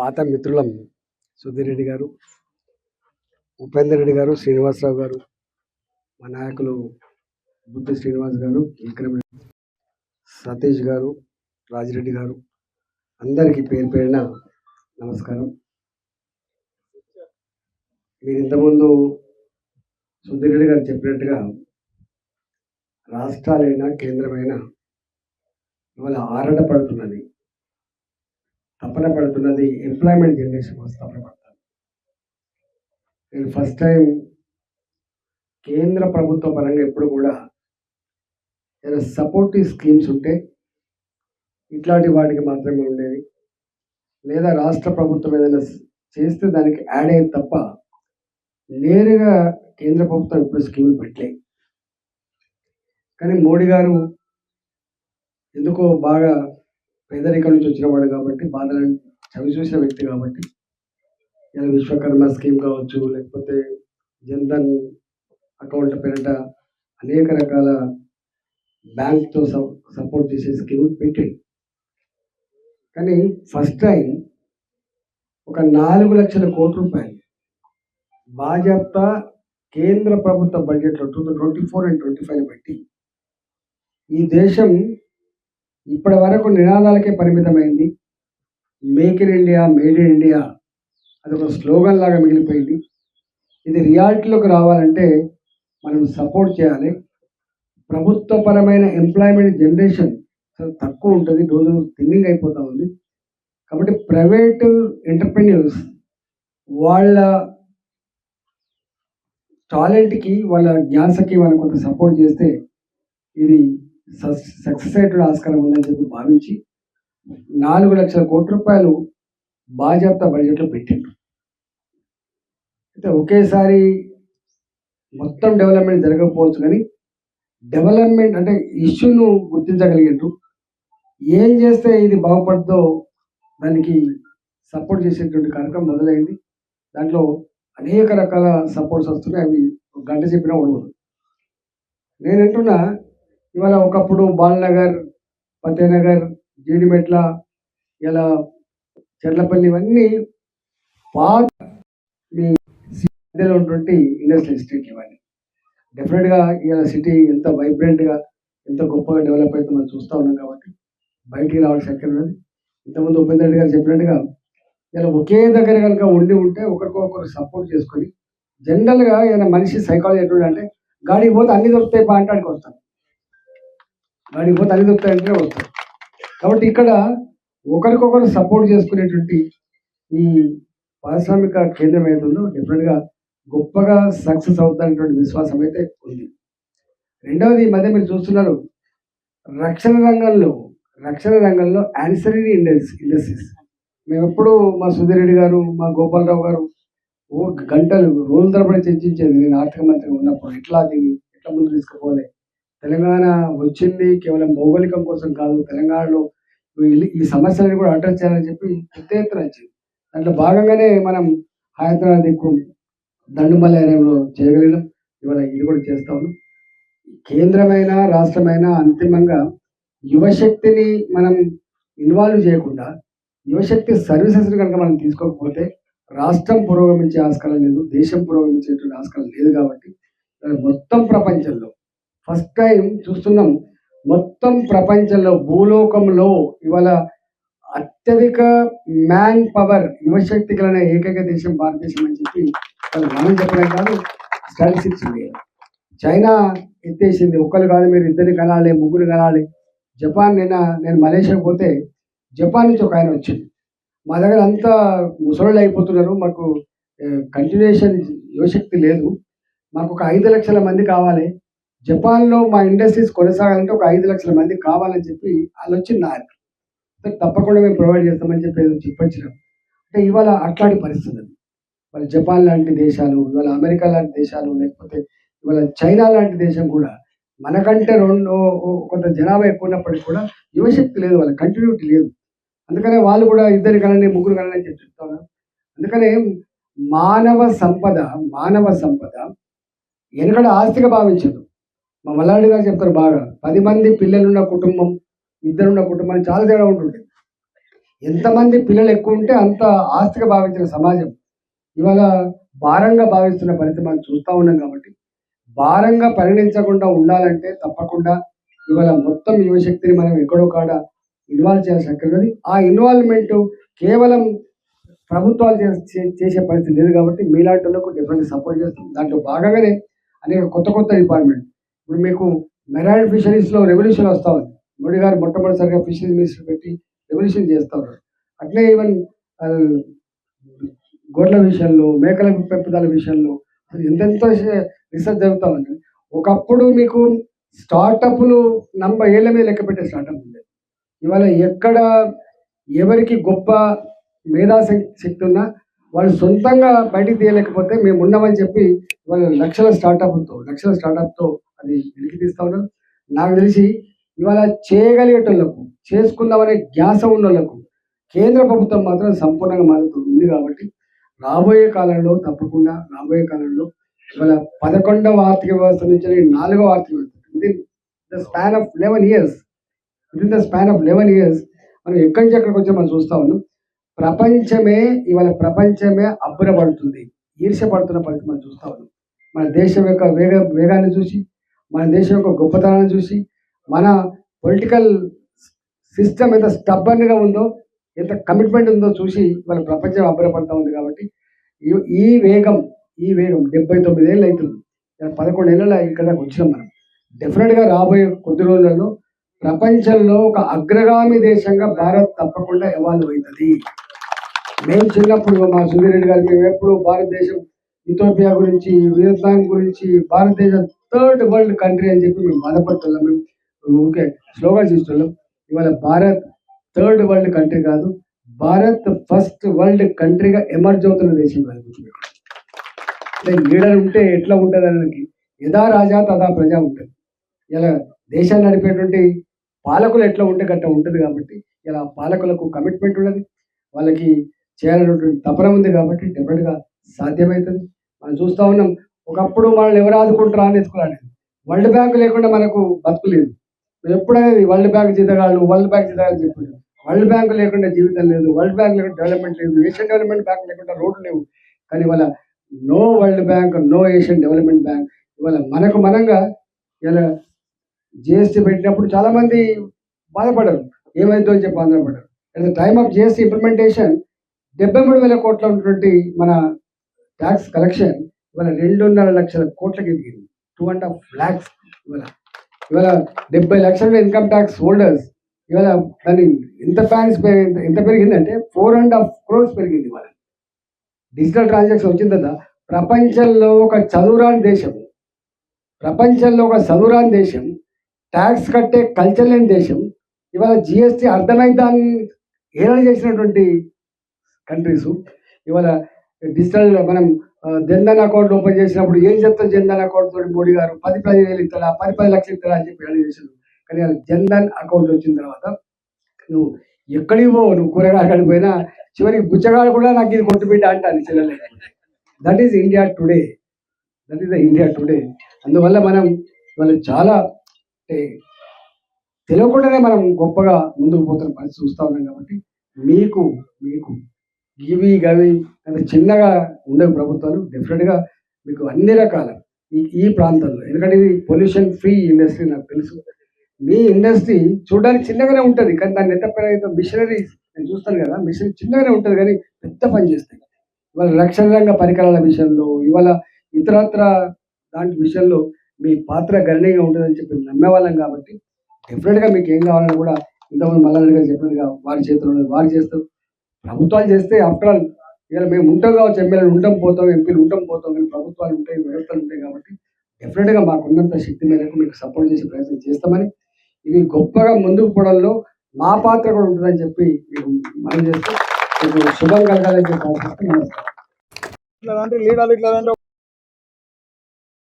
పాత మిత్రులం సుధీరెడ్డి గారు ఉపేందర్ రెడ్డి గారు శ్రీనివాసరావు గారు మా నాయకులు బుద్ధి శ్రీనివాస్ గారు విక్రమ్ సతీష్ గారు రాజిరెడ్డి గారు అందరికీ పేరు పేరిన నమస్కారం. మీరు ఇంతకుముందు సుధీరెడ్డి గారు చెప్పినట్టుగా రాష్ట్రాలైనా కేంద్రమైనా ఇవాళ ఆరాటపడుతున్నది. తప్పన తపన పడుతున్నది ఎంప్లాయ్మెంట్ జనరేషన్ కోసం తప్పన పడతాను నేను ఫస్ట్ టైం కేంద్ర ప్రభుత్వ పరంగా ఎప్పుడు కూడా ఏదైనా సపోర్టివ్ స్కీమ్స్ ఉంటే ఇట్లాంటి వాటికి మాత్రమే ఉండేది. లేదా రాష్ట్ర ప్రభుత్వం ఏదైనా చేస్తే దానికి యాడ్ అయ్యేది తప్ప నేరుగా కేంద్ర ప్రభుత్వం ఇప్పుడు స్కీములు పెట్టలే. కానీ మోడీ గారు ఎందుకో బాగా పేదరికం నుంచి వచ్చినవాడు కాబట్టి బాధలను చవి చూసిన వ్యక్తి కాబట్టి ఇలా విశ్వకర్మ స్కీమ్ కావచ్చు లేకపోతే జన్ధన్ అకౌంట్ పేరిట అనేక రకాల బ్యాంక్తో సపోర్ట్ చేసే స్కీమ్ పెట్టాడు. కానీ ఫస్ట్ టైం ఒక నాలుగు లక్షల కోట్ల రూపాయలు భాజపా కేంద్ర ప్రభుత్వ బడ్జెట్లో two thousand twenty four and twenty five బట్టి ఈ దేశం ఇప్పటి వరకు నినాదాలకే పరిమితమైంది. Make in India made in India అది ఒక స్లోగన్ లాగా మిగిలిపోయింది. ఇది రియాలిటీలోకి రావాలంటే మనం సపోర్ట్ చేయాలి. ప్రభుత్వపరమైన ఎంప్లాయ్మెంట్ జనరేషన్ చాలా తక్కువ ఉంటుంది. రోజు థిన్నింగ్ అయిపోతూ ఉంది. కాబట్టి ప్రైవేటు ఎంటర్ప్రెన్యూర్స్ వాళ్ళ టాలెంట్కి వాళ్ళ జ్ఞాసకి వాళ్ళని కొంత సపోర్ట్ చేస్తే ఇది సక్సెస్ అయ్యేటువంటి ఆస్కారం ఉందని చెప్పి భావించి నాలుగు లక్షల కోట్ల రూపాయలు బాజాప్తా బడ్జెట్లో పెట్టిండ్రు. అయితే ఒకేసారి మొత్తం డెవలప్మెంట్ జరగకపోవచ్చు కానీ డెవలప్మెంట్ అంటే ఇష్యూను గుర్తించగలిగిండ్రు. ఏం చేస్తే ఇది బాగుపడుతుందో దానికి సపోర్ట్ చేసేటువంటి కార్యక్రమం మొదలైంది. దాంట్లో అనేక రకాల సపోర్ట్స్ వస్తున్నాయి. అవి ఒక గంట చెప్పినా ఉండదు నేను అంటున్నా ఇవాళ ఒకప్పుడు బాలనగర్ ఫతేనగర్ జీడిమెట్ల ఇలా చెర్లపల్లి ఇవన్నీ పాత మీ మధ్యలో ఉన్నటువంటి ఇండస్ట్రియల్ ఎస్టేట్ ఇవన్నీ. డెఫినెట్గా ఇవాళ సిటీ ఎంత వైబ్రెంట్గా ఎంత గొప్పగా డెవలప్ అయితే మనం చూస్తూ ఉన్నాం కాబట్టి బయటికి రావాల్సిన అక్కడ ఉన్నది ఇంతకుముందు ఉపేంద్ర రెడ్డి గారు చెప్పినట్టుగా ఇలా ఒకే దగ్గర కనుక ఉండి ఉంటే ఒకరికొకరు సపోర్ట్ చేసుకొని జనరల్గా ఏదైనా మనిషి సైకాలజీ ఎటువంటి అంటే గాడికి పోతే అన్ని దొరుకుతాయి బా అంటానికి వస్తాను వాడికి పోతే అన్ని దొరుకుతాయంటే కాబట్టి ఇక్కడ ఒకరికొకరు సపోర్ట్ చేసుకునేటువంటి ఈ పారిశ్రామిక కేంద్రం ఏదైతుందో డెఫినెట్గా గొప్పగా సక్సెస్ అవుతానటువంటి విశ్వాసం అయితే ఉంది. రెండవది ఈ మధ్య మీరు చూస్తున్నారు రక్షణ రంగంలో రక్షణ రంగంలో యాన్సరీ ఇండస్ ఇండస్ట్రీస్ మేము ఎప్పుడు మా సుధీరెడ్డి గారు మా గోపాలరావు గారు ఓ గంటలు రోజుల తరబడి చర్చించేది. నేను ఆర్థిక మంత్రిగా ఉన్నప్పుడు ఎట్లా దీన్ని ఎట్లా ముందు తీసుకుపోవాలి? తెలంగాణ వచ్చింది కేవలం భౌగోళికం కోసం కాదు తెలంగాణలో ఈ- సమస్యలను కూడా అడ్రస్ చేయాలని చెప్పి పెద్ద ఎత్తున వచ్చింది దాంట్లో భాగంగానే మనం హైదరాబాద్ ఎక్కువ దండుమల్ల ఏరియాలో చేయగలిగినాం ఇవాళ ఇది కూడా చేస్తా ఉన్నాం. కేంద్రమైన రాష్ట్రమైన అంతిమంగా యువశక్తిని మనం ఇన్వాల్వ్ చేయకుండా యువశక్తి సర్వీసెస్ కనుక మనం తీసుకోకపోతే రాష్ట్రం పురోగమించే ఆస్కారం లేదు దేశం పురోగమించేటువంటి ఆస్కారం లేదు కాబట్టి మొత్తం ప్రపంచంలో ఫస్ట్ టైం చూస్తున్నాం. మొత్తం ప్రపంచంలో భూలోకంలో ఇవాళ అత్యధిక మ్యాన్ పవర్ యువశక్తి కలిగిన ఏకైక దేశం భారతదేశం అని చెప్పి వాళ్ళు మనం చెప్పడం కాదు స్టాటిస్టిక్స్ ఉన్నాయి చైనా ఎత్తేసింది. ఒక్కరు కాదు మీరు ఇద్దరు కనాలి ముగ్గురు కనాలి. జపాన్ నిన్న నేను మలేషియాకి పోతే జపాన్ నుంచి ఒక ఆయన వచ్చింది మా దగ్గర అంతా ముసలోళ్ళు అయిపోతున్నారు. మాకు కంటిన్యూషన్ యువశక్తి లేదు. మాకు ఒక ఐదు లక్షల మంది కావాలి. జపాన్లో మా ఇండస్ట్రీస్ కొనసాగాలంటే ఒక ఐదు లక్షల మంది కావాలని చెప్పి వాళ్ళు వచ్చి నా తప్పకుండా మేము ప్రొవైడ్ చేస్తామని చెప్పి ఏదో అంటే ఇవాళ అట్లాంటి పరిస్థితి అది ఇవాళ జపాన్ లాంటి దేశాలు ఇవాళ అమెరికా లాంటి దేశాలు లేకపోతే ఇవాళ చైనా లాంటి దేశం కూడా మనకంటే రెండు కొంత జనాభా ఎక్కువ ఉన్నప్పటికీ కూడా యువశక్తి లేదు వాళ్ళ కంటిన్యూటీ లేదు. అందుకనే వాళ్ళు కూడా ఇద్దరు కనండి ముగ్గురు కనండి అని చెప్పి చెప్తున్నారు అందుకనే మానవ సంపద మానవ సంపద వెనుకడ ఆస్తిగా భావించదు. మా మల్లాడి గారు చెప్తారు బాగా. పది మంది పిల్లలున్న కుటుంబం ఇద్దరున్న కుటుంబానికి చాలా తేడా ఉంటుంది ఎంతమంది పిల్లలు ఎక్కువ ఉంటే అంత ఆస్తిగా భావించిన సమాజం. ఇవాళ భారంగా భావిస్తున్న పరిస్థితి మనం చూస్తూ ఉన్నాం కాబట్టి. భారంగా పరిగణించకుండా ఉండాలంటే తప్పకుండా ఇవాళ మొత్తం యువశక్తిని మనం ఎక్కడో కాడ ఇన్వాల్వ్ చేయాల్సిన అక్కడ ఆ ఇన్వాల్వ్మెంట్ కేవలం ప్రభుత్వాలు చేసే పరిస్థితి లేదు కాబట్టి మీలాంటి వాళ్ళకు డిఫరెంట్ సపోర్ట్ చేస్తాం. దాంట్లో భాగంగానే అనేక కొత్త కొత్త డిపార్ట్మెంట్ ఇప్పుడు మీకు మెరైన్ ఫిషరీస్లో రెవల్యూషన్ వస్తూ ఉంది. మోడీ గారు మొట్టమొదటిసారిగా ఫిషరీస్ మినిస్టర్ పెట్టి రెవల్యూషన్ చేస్తూ ఉన్నారు. అట్లే ఈవెన్ గోడ్ల గొడ్ల విషయంలో మేకల పెంపుదల విషయంలో అసలు ఎంతెంత రీసెర్చ్ జరుగుతూ ఉంది. ఒకప్పుడు మీకు స్టార్టప్లు నంబర్ ఏళ్ళ మీద లెక్క పెట్టే స్టార్టప్ ఉండేది. ఇవాళ ఎక్కడ ఎవరికి గొప్ప మేధా శక్తి ఉన్నా వాళ్ళు సొంతంగా బయటికి తీయలేకపోతే మేము ఉన్నామని చెప్పి వాళ్ళు లక్షల స్టార్టప్తో లక్షల స్టార్టప్తో అది వెలికి తీస్తా ఉన్నారు. నాకు తెలిసి ఇవాళ చేయగలిగేటోళ్ళకు చేసుకుందామనే జ్ఞాస ఉన్న కేంద్ర ప్రభుత్వం మాత్రం సంపూర్ణంగా మద్దతు ఉంది కాబట్టి రాబోయే కాలంలో తప్పకుండా రాబోయే కాలంలో ఇవాళ పదకొండవ ఆర్థిక వ్యవస్థ నుంచి నాలుగవ ఆర్థిక వ్యవస్థ within the span of eleven years within the span of eleven years మనం ఎక్కడి నుంచి ఎక్కడికి వచ్చి మనం చూస్తా ఉన్నాం. ప్రపంచమే ఇవాళ ప్రపంచమే అబ్బురపడుతుంది. ఈర్ష్యపడుతున్న పరిస్థితి మనం చూస్తా ఉన్నాం. మన దేశం యొక్క వేగ వేగాన్ని చూసి మన దేశం యొక్క గొప్పతనాన్ని చూసి మన పొలిటికల్ సిస్టమ్ ఎంత స్టబ్బన్గా ఉందో ఎంత కమిట్మెంట్ ఉందో చూసి వాళ్ళ ప్రపంచం అబ్బురపడతా ఉంది కాబట్టి ఈ- వేగం ఈ వేగం డెబ్బై తొమ్మిది ఏళ్ళు అవుతుంది. పదకొండు ఏళ్ళలో ఇక్కడ దాకా వచ్చినాం మనం. డెఫినెట్గా రాబోయే కొద్ది రోజులలో ప్రపంచంలో ఒక అగ్రగామి దేశంగా భారత్ తప్పకుండా ఎవాల్వ్ అవుతుంది. మేము చిన్నప్పుడు మా సుధీరెడ్డి గారు మేము ఎప్పుడు భారతదేశం ఇథోపియా గురించి వియత్నాం గురించి భారతదేశం థర్డ్ వరల్డ్ కంట్రీ అని చెప్పి మేము బాధపడుతున్నాం. మేము ఓకే స్లోగన్స్ ఇస్తున్నాం ఇవాళ భారత్ థర్డ్ వరల్డ్ కంట్రీ కాదు భారత్ ఫస్ట్ వరల్డ్ కంట్రీగా ఎమర్జ్ అవుతున్న దేశం అంటే లీడర్ ఉంటే ఎట్లా ఉంటుంది అనడానికి యథా రాజా తదా ప్రజా ఉంటుంది. ఇలా దేశాన్ని నడిపేటువంటి పాలకులు ఎట్లా ఉంటే గట్ట ఉంటుంది కాబట్టి ఇలా పాలకులకు కమిట్మెంట్ ఉన్నది. వాళ్ళకి చేయాలనేటువంటి తపన ఉంది కాబట్టి డెఫినెట్గా సాధ్యమవుతుంది మనం చూస్తూ ఉన్నాం ఒకప్పుడు మనల్ని ఎవరు ఆదుకుంటారా అని ఎత్తుకున్నాడు వరల్డ్ బ్యాంక్ లేకుండా మనకు బతుకు లేదు. ఎప్పుడనేది వరల్డ్ బ్యాంక్ జీతగాళ్ళు వరల్డ్ బ్యాంక్ జీతగాళ్ళు చెప్పుకుంటారు. వరల్డ్ బ్యాంక్ లేకుండా జీవితం లేదు వరల్డ్ బ్యాంక్ లేకుండా డెవలప్మెంట్ లేదు ఏషియన్ డెవలప్మెంట్ బ్యాంక్ లేకుండా రోడ్లు లేవు. కానీ ఇవాళ no world bank no Asian development bank. ఇవాళ మనకు మనంగా ఇలా జిఎస్టీ పెట్టినప్పుడు చాలామంది బాధపడరు. ఏమైందో అని చెప్పి బాధపడరు at the time of GST implementation డెబ్బై మూడు వేల కోట్ల ఉన్నటువంటి మన ట్యాక్స్ కలెక్షన్ ఇవాళ రెండున్నర లక్షల కోట్లకి ఎదిగింది. టూ అండ్ హాఫ్ ల్యాక్స్ ఇవాళ. ఇవాళ డెబ్బై లక్షల ఇన్కమ్ ట్యాక్స్ హోల్డర్స్ ఇవాళ దాన్ని ఎంత ఫ్యాన్స్ ఎంత పెరిగిందంటే ఫోర్ అండ్ హాఫ్ క్రోర్స్ పెరిగింది ఇవాళ. డిజిటల్ ట్రాన్సాక్షన్ వచ్చిన తర్వాత ప్రపంచంలో ఒక చదువురాని దేశం. ప్రపంచంలో ఒక చదువురాని దేశం ట్యాక్స్ కట్టే కల్చర్ లేని దేశం. ఇవాళ జిఎస్టీ అర్థమై దాన్ని ఏదైనా చేసినటువంటి కంట్రీస్ ఇవాళ డిజిటల్ మనం జన్ధన్ అకౌంట్ ఓపెన్ చేసినప్పుడు ఏం చెప్తారు జన్ధన్ అకౌంట్ తోటి మోడీ గారు? పది పది వేలు ఇస్తారా? పది పది లక్షలు ఇస్తారా అని చెప్పి ఏమైనా చేశారు కానీ జన్ధన్ అకౌంట్ వచ్చిన తర్వాత నువ్వు ఎక్కడికి పో నువ్వు కూరగాయలు పోయినా చివరికి బుచ్చగాడు కూడా నాకు ఇది కొట్టుబిడ్డ అంటాను చెల్లెలు. That is India today that is the India today అందువల్ల మనం వాళ్ళు చాలా అంటే తెలియకుండానే మనం గొప్పగా ముందుకు పోతున్న పరిస్థితి చూస్తూ ఉన్నాం కాబట్టి మీకు మీకు ఇవి గవి అంత చిన్నగా ఉండే ప్రభుత్వాలు డెఫినెట్గా మీకు అన్ని రకాల ఈ ఈ ప్రాంతంలో ఎందుకంటే ఇది పొల్యూషన్ ఫ్రీ ఇండస్ట్రీ నాకు తెలుసు. మీ ఇండస్ట్రీ చూడడానికి చిన్నగానే ఉంటుంది కానీ దాన్ని ఎంత మిషనరీ నేను చూస్తాను కదా మిషన్ చిన్నగానే ఉంటుంది కానీ పెద్ద పని చేస్తాయి. ఇవాళ రక్షణ రంగ పరికరాల విషయంలో ఇవాళ ఇతరత్ర దాంట్ విషయంలో మీ పాత్ర గణనీయంగా ఉంటుందని చెప్పి నమ్మేవాళ్ళం కాబట్టి డెఫినెట్గా మీకు ఏం కావాలని కూడా ఇంతకుముందు మల్లారెడ్డి గారు చెప్పినట్టుగా వారి చేతిలో ఉన్నది వారు చేస్తారు ప్రభుత్వాలు చేస్తే ఆఫ్టర్ ఆల్ ఇవాళ మేము ఉంటాం కావచ్చు ఎమ్మెల్యేలు ఉంటాం పోతాం ఎంపీలు ఉంటాం పోతాం కానీ ప్రభుత్వాలు ఉంటాయి వ్యవస్థలు ఉంటాయి కాబట్టి డెఫినెట్గా మాకున్నంత శక్తి మేరకు మీకు సపోర్ట్ చేసే ప్రయత్నం చేస్తామని ఇవి గొప్పగా ముందుకు పోవడంలో మా పాత్ర కూడా ఉంటుందని చెప్పి మీకు మనం చేస్తూ మీకు శుభం కలగాలని చెప్పి ఆశిస్తూ నమస్కారం.